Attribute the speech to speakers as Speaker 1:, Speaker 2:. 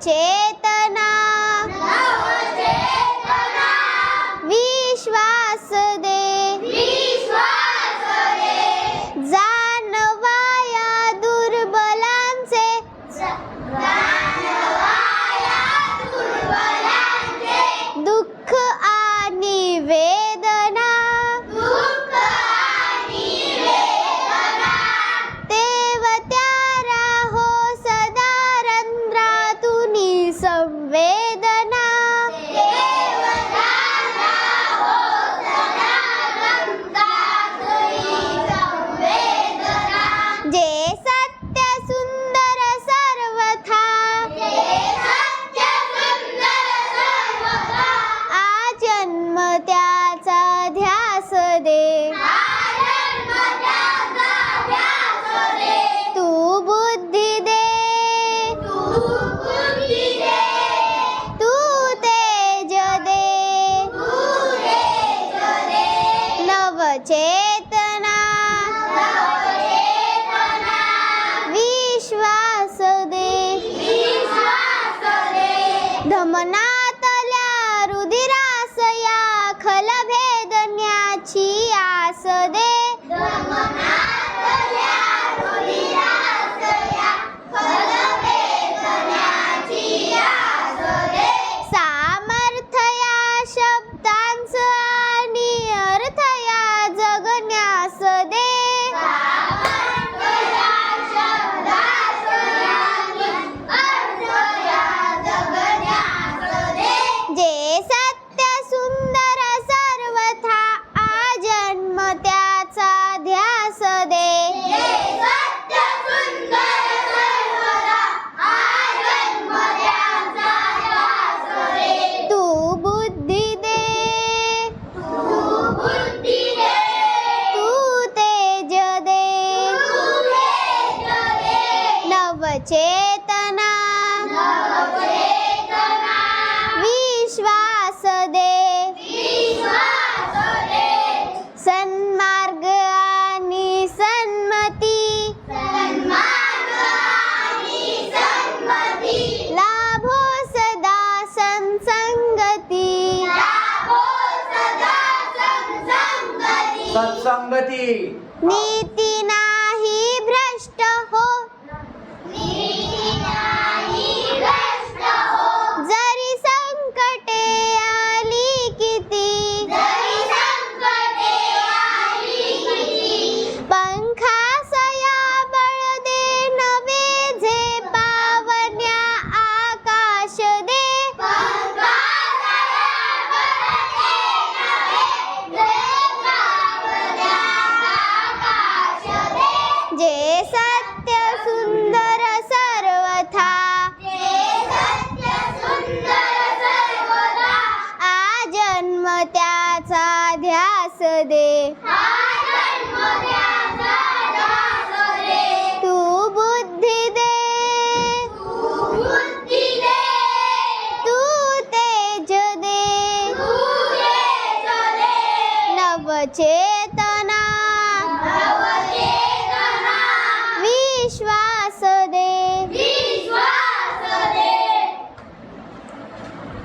Speaker 1: 起 ચેત
Speaker 2: सत्संगति।
Speaker 1: नीति नाही भ्रष्ट। નવચેતના. વિશ્વા